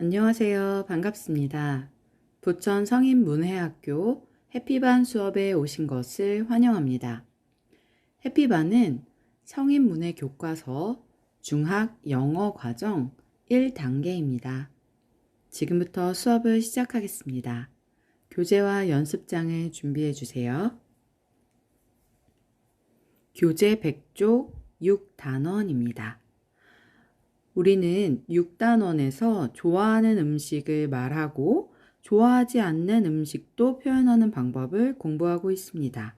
안녕하세요. 반갑습니다. 부천 성인문해학교 해피반 수업에 오신 것을 환영합니다. 해피반은 성인문해 교과서 중학 영어 과정 1단계입니다. 지금부터 수업을 시작하겠습니다. 교재와 연습장을 준비해 주세요. 교재 100쪽 6단원입니다. 우리는 6단원에서 좋아하는 음식을 말하고 좋아하지 않는 음식도 표현하는 방법을 공부하고 있습니다.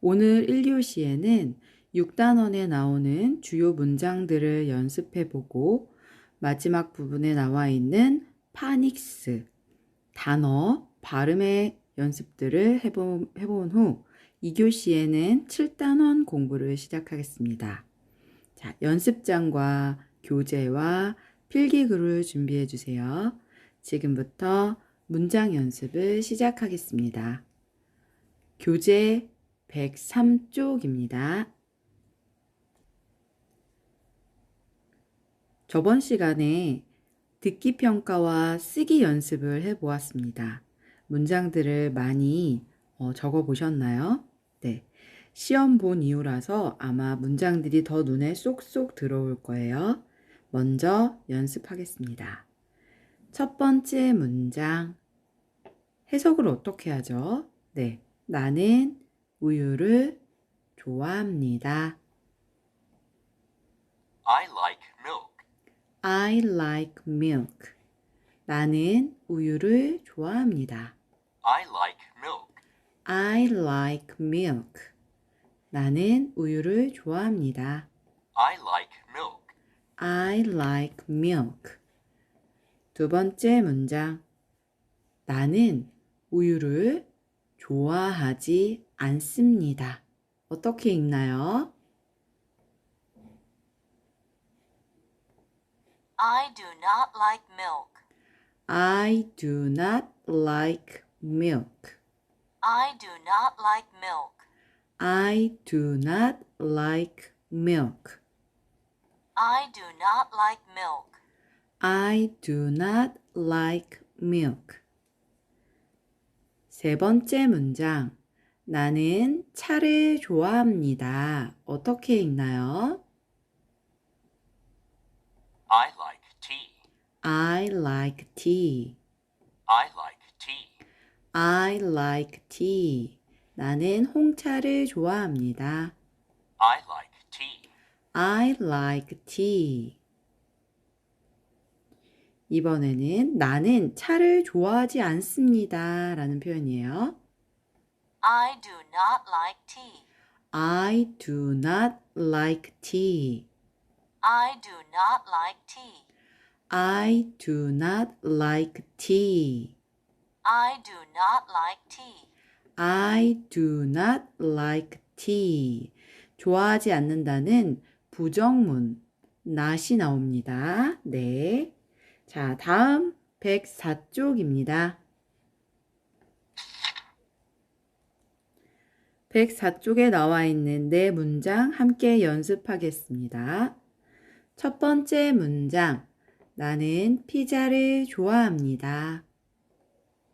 오늘 1교시에는 6단원에 나오는 주요 문장들을 연습해 보고 마지막 부분에 나와 있는 파닉스, 단어, 발음의 연습들을 해본, 해본 후 2교시에는 7단원 공부를 시작하겠습니다. 자, 연습장과 교재와 필기글을 준비해 주세요. 지금부터 문장 연습을 시작하겠습니다. 교재 103쪽입니다. 저번 시간에 듣기 평가와 쓰기 연습을 해 보았습니다. 문장들을 많이 어, 적어 보셨나요? 네. 시험 본 이후라서 아마 문장들이 더 눈에 쏙쏙 들어올 거예요. 먼저 연습하겠습니다. 첫 번째 문장. 해석을 어떻게 하죠? 네. 나는 우유를 좋아합니다. I like milk. I like milk. 나는 우유를 좋아합니다. I like milk. I like milk. 나는 우유를 좋아합니다. I like. I like milk. 두 번째 문장. 나는 우유를 좋아하지 않습니다. 어떻게 읽나요? I do not like milk. I do not like milk. I do not like milk. I do not like milk. I do not like milk. I do not like milk. 세 번째 문장. 나는 차를 좋아합니다. 어떻게 읽나요? I like tea. I like tea. I like tea. I like tea. 나는 홍차를 좋아합니다. I like. I like tea. 이번에는 나는 차를 좋아하지 않습니다. 라는 표현이에요. I do not like tea. I do not like tea. I do not like tea. I do not like tea. I do not like tea. I do not like tea. 좋아하지 않는다는 부정문 not이 나옵니다. 네. 자, 다음 104쪽입니다. 104쪽에 나와 있는 네 문장 함께 연습하겠습니다. 첫 번째 문장. 나는 피자를 좋아합니다.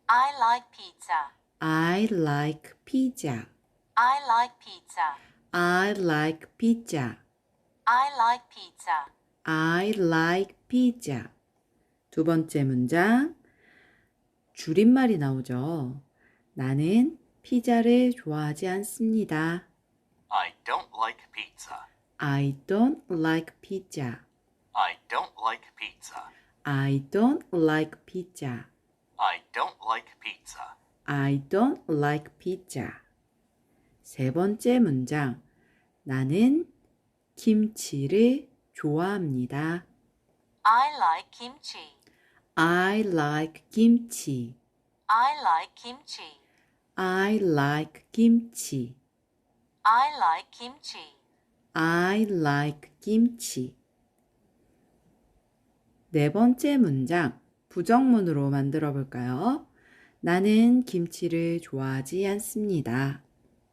I like pizza. I like pizza. I like pizza. I like pizza. I like pizza. I like pizza. 두 번째 문장. 줄임말이 나오죠. 나는 피자를 좋아하지 않습니다. I don't like pizza. I don't like pizza. I don't like pizza. I don't like pizza. I don't like pizza. I don't like pizza. 세 번째 문장. 나는 김치를 좋아합니다. I like kimchi. I like kimchi. I like kimchi. I like kimchi. I like kimchi. I like kimchi. 네 번째 문장. 부정문으로 만들어 볼까요? 나는 김치를 좋아하지 않습니다.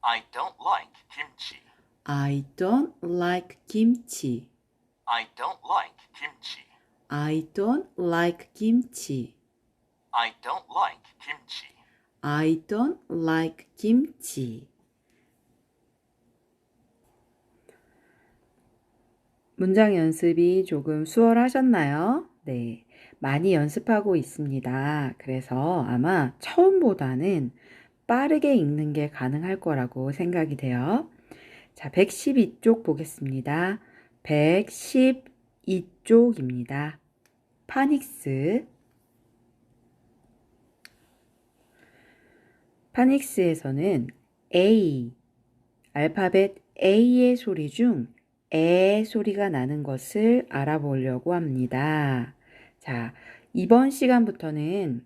I don't like kimchi. I don't like kimchi. I don't like kimchi. I don't like kimchi. I don't like kimchi. I don't like kimchi. 문장 연습이 조금 수월하셨나요? 네. 많이 연습하고 있습니다. 그래서 아마 처음보다는 빠르게 읽는 게 가능할 거라고 생각이 돼요. 자, 112쪽 보겠습니다. 112쪽입니다. 파닉스. 파닉스에서는 A, 알파벳 A의 소리 중 에 소리가 나는 것을 알아보려고 합니다. 자, 이번 시간부터는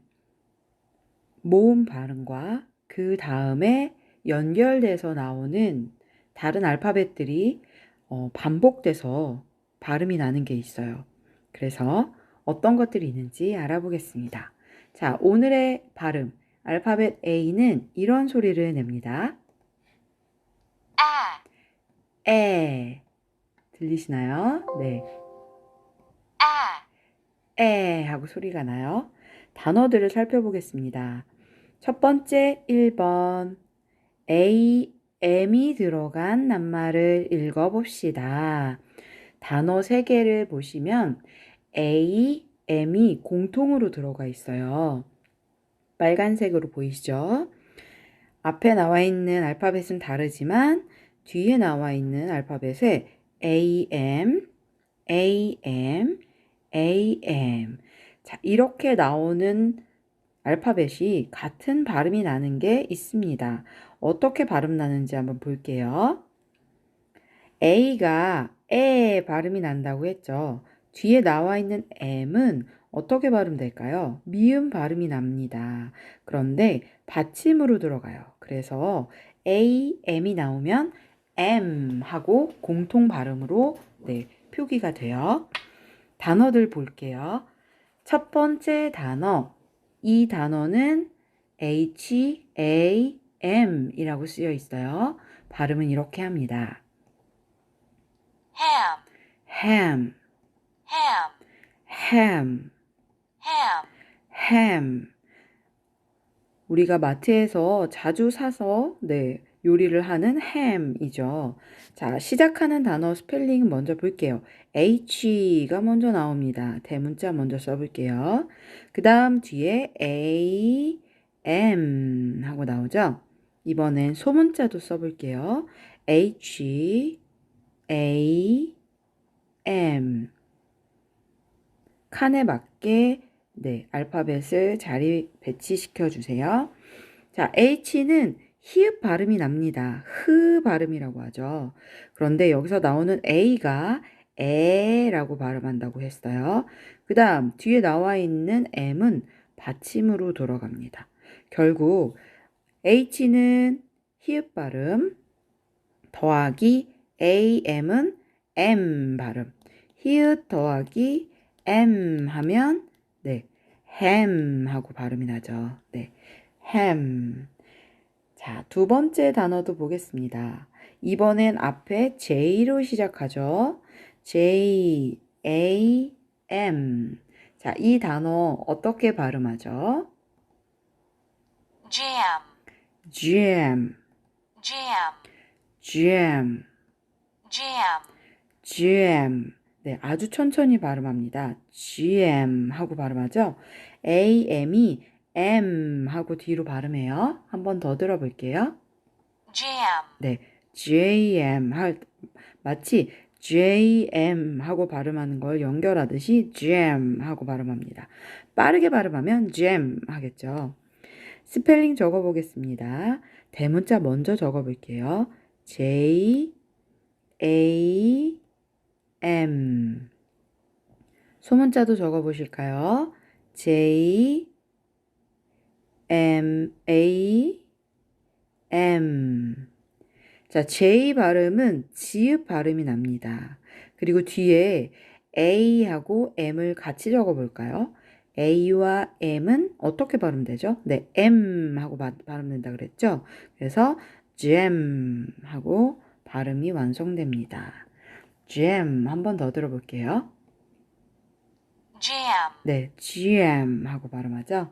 모음 발음과 그 다음에 연결돼서 나오는 다른 알파벳들이 어, 반복돼서 발음이 나는 게 있어요. 그래서 어떤 것들이 있는지 알아보겠습니다. 자, 오늘의 발음. 알파벳 A는 이런 소리를 냅니다. a, 에. 들리시나요? 네. a, 에 하고 소리가 나요. 단어들을 살펴보겠습니다. 첫 번째 1번 A, M이 들어간 낱말을 읽어봅시다. 단어 3개를 보시면 A, M이 공통으로 들어가 있어요. 빨간색으로 보이시죠? 앞에 나와 있는 알파벳은 다르지만 뒤에 나와 있는 알파벳에 AM, AM, AM. 자, 이렇게 나오는 알파벳이 같은 발음이 나는 게 있습니다. 어떻게 발음 나는지 한번 볼게요. A가 에 발음이 난다고 했죠. 뒤에 나와 있는 M은 어떻게 발음될까요? 미음 발음이 납니다. 그런데 받침으로 들어가요. 그래서 A, M이 나오면 M 하고 공통 발음으로 네, 표기가 돼요. 단어들 볼게요. 첫 번째 단어. 이 단어는 H, A, M 이라고 쓰여 있어요. 발음은 이렇게 합니다. ham, ham, ham, ham, ham, ham. 우리가 마트에서 자주 사서 네, 요리를 하는 ham이죠. 자, 시작하는 단어 스펠링 먼저 볼게요. H가 먼저 나옵니다. 대문자 먼저 써볼게요. 그 다음 뒤에 A, M 하고 나오죠. 이번엔 소문자도 써볼게요. H, A, M. 칸에 맞게 네, 알파벳을 자리 배치시켜 주세요. 자, H는 히읗 발음이 납니다. 흐 발음이라고 하죠. 그런데 여기서 나오는 A가 에라고 발음한다고 했어요. 그 다음 뒤에 나와 있는 M은 받침으로 돌아갑니다. 결국 H는 히읗 발음 더하기 AM은 M 발음 히읗 더하기 M 하면 네, 햄 하고 발음이 나죠. 네, 햄. 자, 두 번째 단어도 보겠습니다. 이번엔 앞에 J로 시작하죠. J, A, M. 자, 이 단어 어떻게 발음하죠? jam, jam, jam, jam, jam, jam. 네, 아주 천천히 발음합니다. gm 하고 발음하죠. am이 m 하고 뒤로 발음해요. 한 번 더 들어볼게요. jam, 네, jm 할 마치 jm 하고 발음하는 걸 연결하듯이 jam 하고 발음합니다. 빠르게 발음하면 jam 하겠죠. 스펠링 적어보겠습니다. 대문자 먼저 적어볼게요. j a M. 소문자도 적어보실까요? J, M, A, M. 자, J 발음은 지읒 발음이 납니다. 그리고 뒤에 A하고 M을 같이 적어볼까요? A와 M은 어떻게 발음되죠? 네, M 하고 바, 발음된다 그랬죠? 그래서 gem 하고 발음이 완성됩니다. gem 한 번 더 들어볼게요. jam, 네, GM 하고 발음하죠.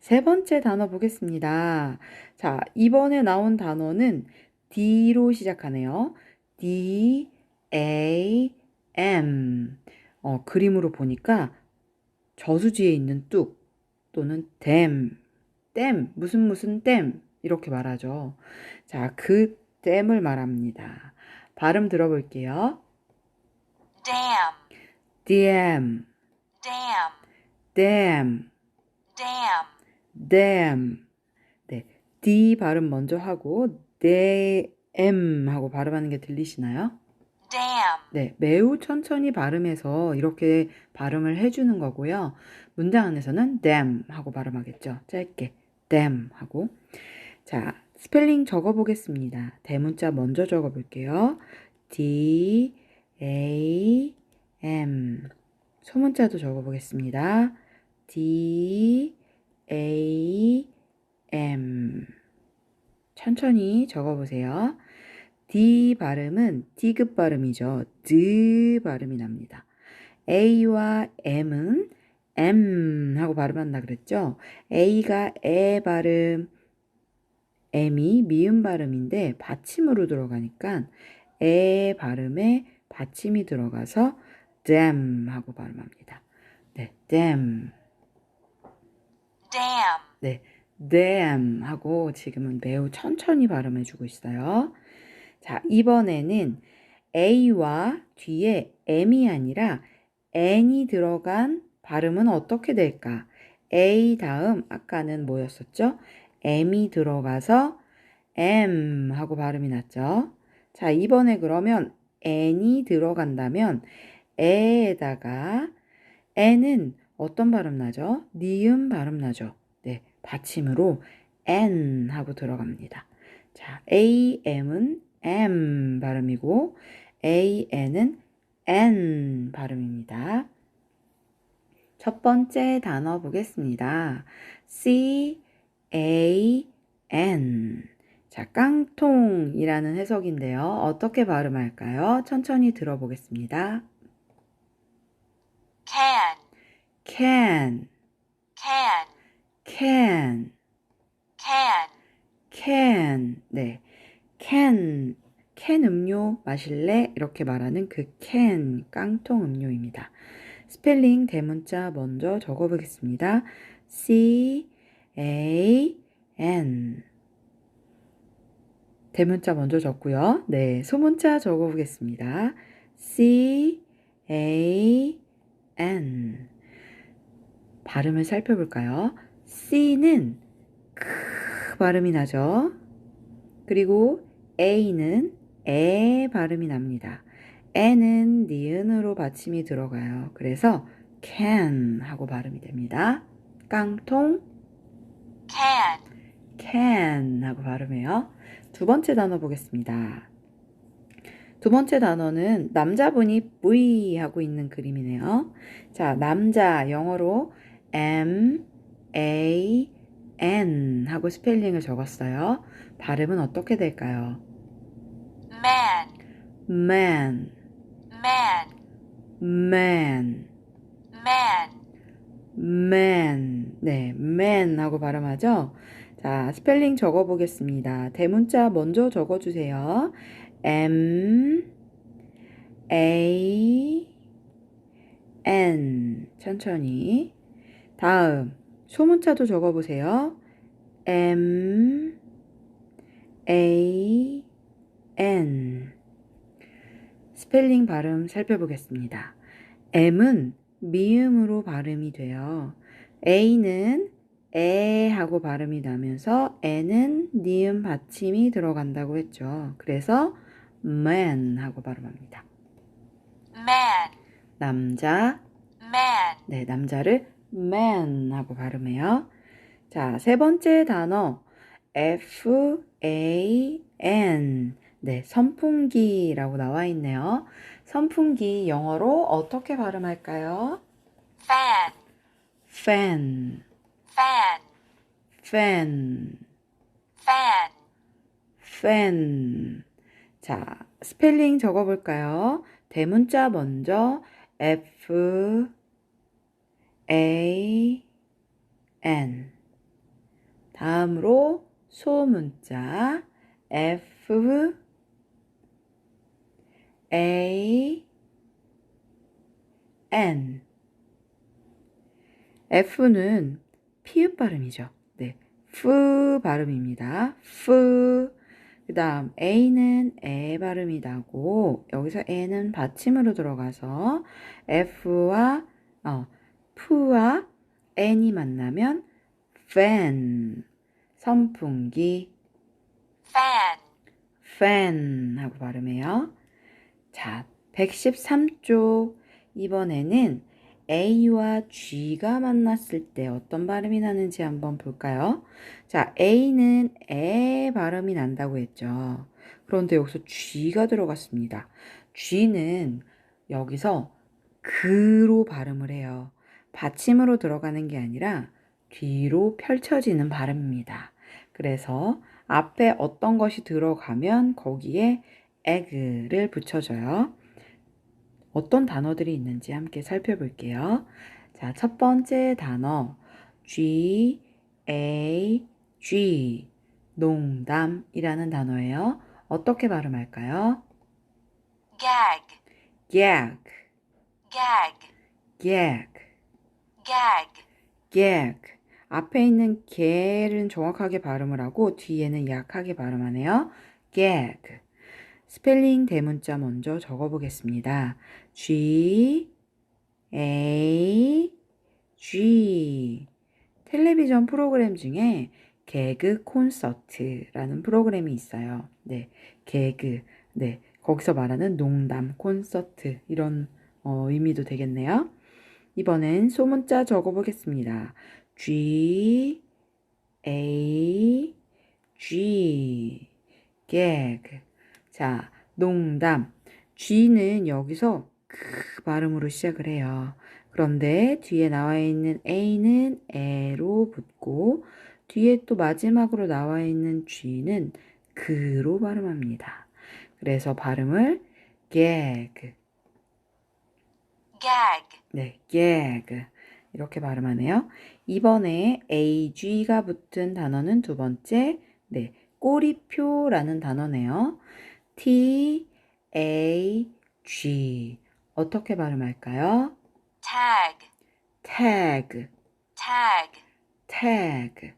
세 번째 단어 보겠습니다. 자, 이번에 나온 단어는 D로 시작하네요. D, A, M. 어, 그림으로 보니까 저수지에 있는 뚝 또는 댐, 댐, 무슨 무슨 댐 이렇게 말하죠. 자, 그 댐을 말합니다. 발음 들어볼게요. dam, DM, dam, 댐. dam, them. 네. D 발음 먼저 하고 them 하고 발음하는 게 들리시나요? Dam, 네. 매우 천천히 발음해서 이렇게 발음을 해주는 거고요. 문장 안에서는 them 하고 발음하겠죠. 짧게 them 하고. 자, 스펠링 적어보겠습니다. 대문자 먼저 적어볼게요. D, A, M. 소문자도 적어보겠습니다. D, A, M. 천천히 적어보세요. D 발음은 D급 발음이죠. D 발음이 납니다. A와 M은 M 하고 발음한다 그랬죠? A가 에 발음, M이 미음 발음인데 받침으로 들어가니까 에 발음에 받침이 들어가서 damn 하고 발음합니다. 네, damn. dam, 네, damn 하고 지금은 매우 천천히 발음해주고 있어요. 자, 이번에는 A와 뒤에 M이 아니라 N이 들어간 발음은 어떻게 될까? A 다음 아까는 뭐였었죠? M이 들어가서 M 하고 발음이 났죠? 자, 이번에 그러면 N이 들어간다면 에에다가 N은 어떤 발음 나죠? 니은 발음 나죠? 네, 받침으로 N 하고 들어갑니다. 자, AM은 M 발음이고 AN은 N 발음입니다. 첫 번째 단어 보겠습니다. C A N. 자, 깡통이라는 해석인데요. 어떻게 발음할까요? 천천히 들어보겠습니다. can, can, can, can, can, can. 네. Can, can 음료 마실래? 이렇게 말하는 그 can, 깡통 음료입니다. 스펠링 대문자 먼저 적어보겠습니다. C, A, N. 대문자 먼저 적고요. 네, 소문자 적어보겠습니다. C, A, N. 발음을 살펴볼까요? C는 크 발음이 나죠. 그리고 A는 에 발음이 납니다. N은 니은으로 받침이 들어가요. 그래서 can 하고 발음이 됩니다. 깡통 can, can 하고 발음해요. 두 번째 단어 보겠습니다. 두 번째 단어는 남자분이 V 하고 있는 그림이네요. 자, 남자 영어로 M A N 하고 스펠링을 적었어요. 발음은 어떻게 될까요? Man, man, man, man, man, man. 네, man 하고 발음하죠? 자, 스펠링 적어 보겠습니다. 대문자 먼저 적어 주세요. M, A, N. 천천히. 다음, 소문자도 적어 보세요. M, A, N. 스펠링 발음 살펴보겠습니다. M은 미음으로 발음이 돼요. A는 에 하고 발음이 나면서 N은 니은 받침이 들어간다고 했죠. 그래서 man 하고 발음합니다. man, 남자, man, 네, 남자를 man 하고 발음해요. 자, 세 번째 단어 F A N. 네, 선풍기라고 나와 있네요. 선풍기 영어로 어떻게 발음할까요? fan, fan, fan, fan, fan, fan. 자, 스펠링 적어볼까요? 대문자 먼저 F A, N. 다음으로 소문자 F, A, N. F는 피읍 발음이죠. 네. 프 발음입니다. 프. 그 다음 A는 에 발음이 나고 여기서 N은 받침으로 들어가서 F와 어, F와 N이 만나면 fan 선풍기 fan, fan 하고 발음해요. 자, 113쪽 이번에는 A와 G가 만났을 때 어떤 발음이 나는지 한번 볼까요? 자, A는 에 발음이 난다고 했죠. 그런데 여기서 G가 들어갔습니다. G는 여기서 그로 발음을 해요. 받침으로 들어가는 게 아니라 뒤로 펼쳐지는 발음입니다. 그래서 앞에 어떤 것이 들어가면 거기에 에그를 붙여줘요. 어떤 단어들이 있는지 함께 살펴볼게요. 자, 첫 번째 단어 G A G 농담이라는 단어예요. 어떻게 발음할까요? gag, gag, gag, gag, gag, gag. 앞에 있는 게는 정확하게 발음을 하고 뒤에는 약하게 발음하네요. gag. 스펠링 대문자 먼저 적어보겠습니다. G, A, G. 텔레비전 프로그램 중에 개그 콘서트라는 프로그램이 있어요. 네, 개그. 네, 거기서 말하는 농담, 콘서트 이런 어, 의미도 되겠네요. 이번엔 소문자 적어보겠습니다. G, A, G. gag. 자, 농담. G는 여기서 그 발음으로 시작을 해요. 그런데 뒤에 나와 있는 A는 에로 붙고 뒤에 또 마지막으로 나와 있는 G는 그로 발음합니다. 그래서 발음을 gag, gag, 네, gag 이렇게 발음하네요. 이번에 ag가 붙은 단어는 두 번째, 네, 꼬리표라는 단어네요. T a g 어떻게 발음할까요? tag, tag, tag, tag,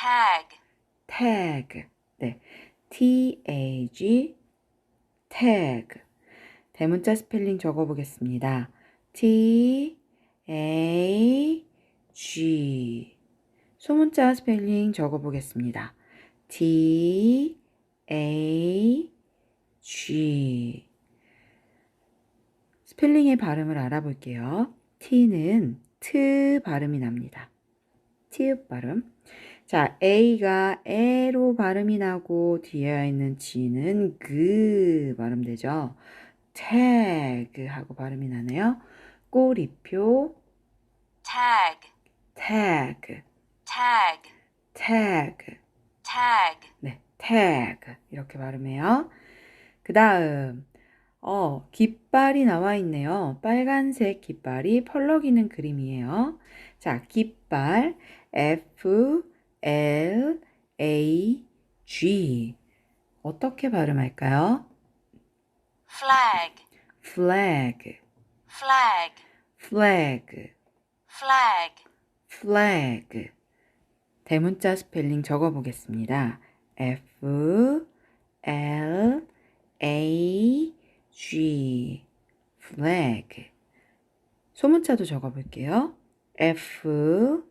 tag, tag. 네, t a g tag. 대문자 스펠링 적어 보겠습니다. T A G 소문자 스펠링 적어 보겠습니다. T A G 스펠링의 발음을 알아볼게요. T는 트 발음이 납니다. 티읍 발음. 자, A가 에로 발음이 나고 뒤에 있는 G는 그 발음되죠. tag 하고 발음이 나네요. 꼬리표 tag, tag tag, tag tag, 네, tag 이렇게 발음해요. 그 다음 어, 깃발이 나와 있네요. 빨간색 깃발이 펄럭이는 그림이에요. 자, 깃발 F L A G 어떻게 발음할까요? flag, flag flag, flag flag, flag 대문자 스펠링 적어 보겠습니다. F L A G flag 소문자도 적어볼게요. F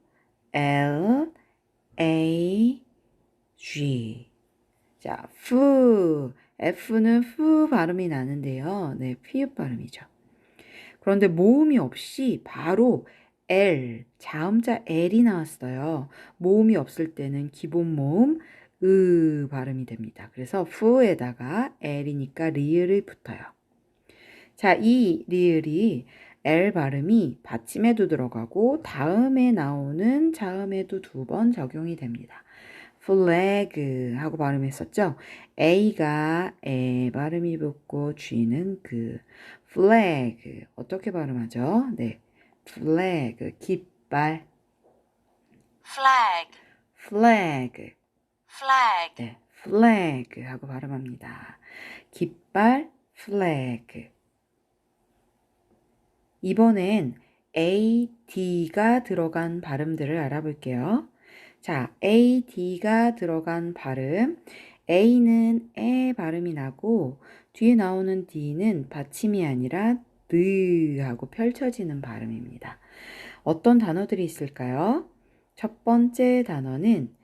L A G 자, 푸 F는 푸 발음이 나는데요. 네, 피읍 발음이죠. 그런데 모음이 없이 바로 L, 자음자 L이 나왔어요. 모음이 없을 때는 기본 모음 으 발음이 됩니다. 그래서 푸에다가 L이니까 리을이 붙어요. 자, 이 리을이 L 발음이 받침에도 들어가고 다음에 나오는 자음에도 두 번 적용이 됩니다. flag 하고 발음했었죠. A가 에 발음이 붙고 G는 그 flag 어떻게 발음하죠? 네, flag 깃발 깃발, flag, flag, flag, 네, flag 하고 발음합니다. 깃발, flag. 이번엔 A, D가 들어간 발음들을 알아볼게요. 자, A, D가 들어간 발음. A는 에 발음이 나고 뒤에 나오는 D는 받침이 아니라 느 하고 펼쳐지는 발음입니다. 어떤 단어들이 있을까요? 첫 번째 단어는 앞,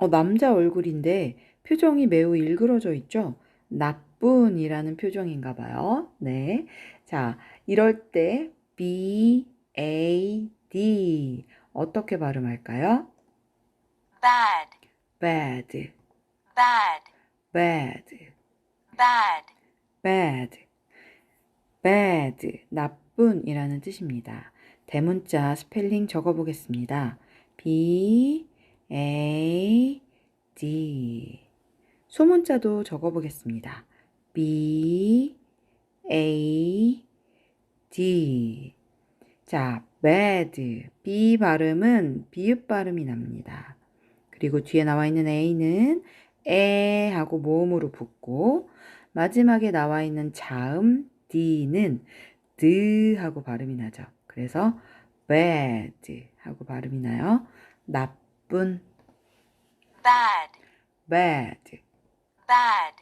어, 남자 얼굴인데 표정이 매우 일그러져 있죠? 나쁜이라는 표정인가 봐요. 네. 자, 이럴 때 B, A, D 어떻게 발음할까요? bad, bad, bad, bad, bad, bad, bad, 나쁜이라는 뜻입니다. 대문자 스펠링 적어 보겠습니다. B, A, D. 소문자도 적어보겠습니다. B, A, D. 자, bad, B 발음은 비읍 발음이 납니다. 그리고 뒤에 나와 있는 A는 에 하고 모음으로 붙고 마지막에 나와 있는 자음 D는 드 하고 발음이 나죠. 그래서 bad 하고 발음이 나요. 나쁜 bad, bad bad,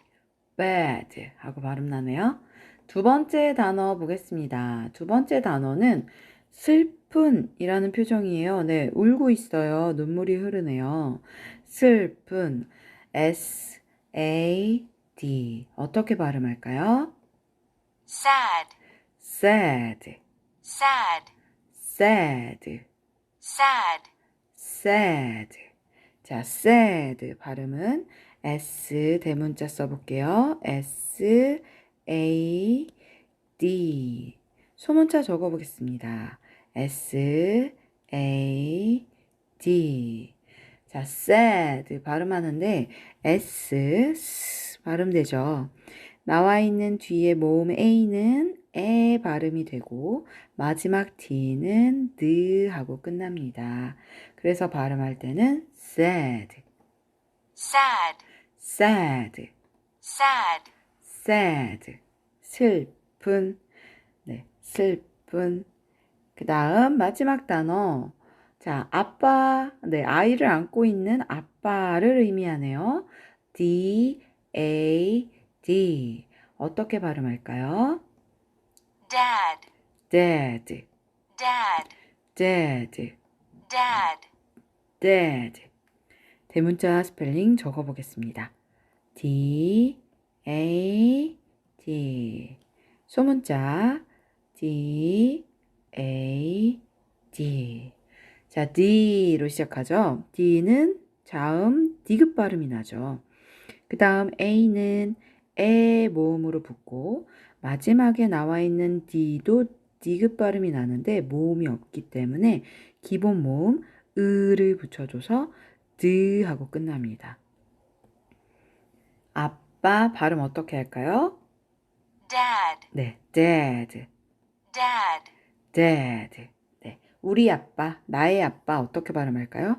bad 하고 발음 나네요. 두 번째 단어 보겠습니다. 두 번째 단어는 슬픈이라는 표정이에요. 네, 울고 있어요. 눈물이 흐르네요. 슬픈 S A D 어떻게 발음할까요? sad, sad sad, sad sad, sad 자, sad 발음은 S 대문자 써볼게요. S A D 소문자 적어보겠습니다. S A D 자, sad 발음하는데 S S 발음되죠. 나와 있는 뒤에 모음 A는 에 발음이 되고 마지막 D는 느 하고 끝납니다. 그래서 발음할 때는 sad, sad, sad, sad, sad, 슬픈, 네, 슬픈. 그 다음 마지막 단어. 자, 아빠, 네, 아이를 안고 있는 아빠를 의미하네요. D, A, D. 어떻게 발음할까요? Dad, dad, dad, dad, dad, dad. 대문자 스펠링 적어보겠습니다. D, A, D. 소문자 D, A, D. 자, D로 시작하죠. D는 자음 디귿 발음이 나죠. 그 다음 A는 에 모음으로 붙고 마지막에 나와 있는 D도 디귿 발음이 나는데 모음이 없기 때문에 기본 모음 으를 붙여줘서 드 하고 끝납니다. 아빠 발음 어떻게 할까요? dad, 네, dad, dad, dad. 네, 우리 아빠, 나의 아빠 어떻게 발음할까요?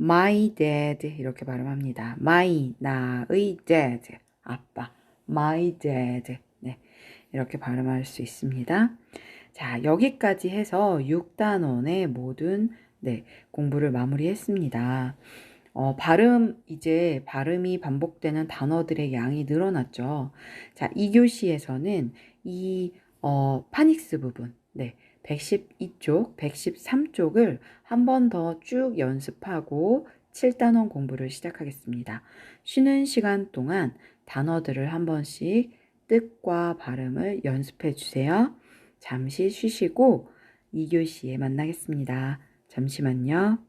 My dad 이렇게 발음합니다. My 나의 dad 아빠, my dad. 네, 이렇게 발음할 수 있습니다. 자, 여기까지 해서 6단원의 모든 네, 공부를 마무리했습니다. 어, 발음, 이제 발음이 반복되는 단어들의 양이 늘어났죠. 자, 2교시에서는 이, 어, 파닉스 부분, 네, 112쪽, 113쪽을 한 번 더 쭉 연습하고 7단원 공부를 시작하겠습니다. 쉬는 시간 동안 단어들을 한 번씩 뜻과 발음을 연습해 주세요. 잠시 쉬시고 2교시에 만나겠습니다. 잠시만요.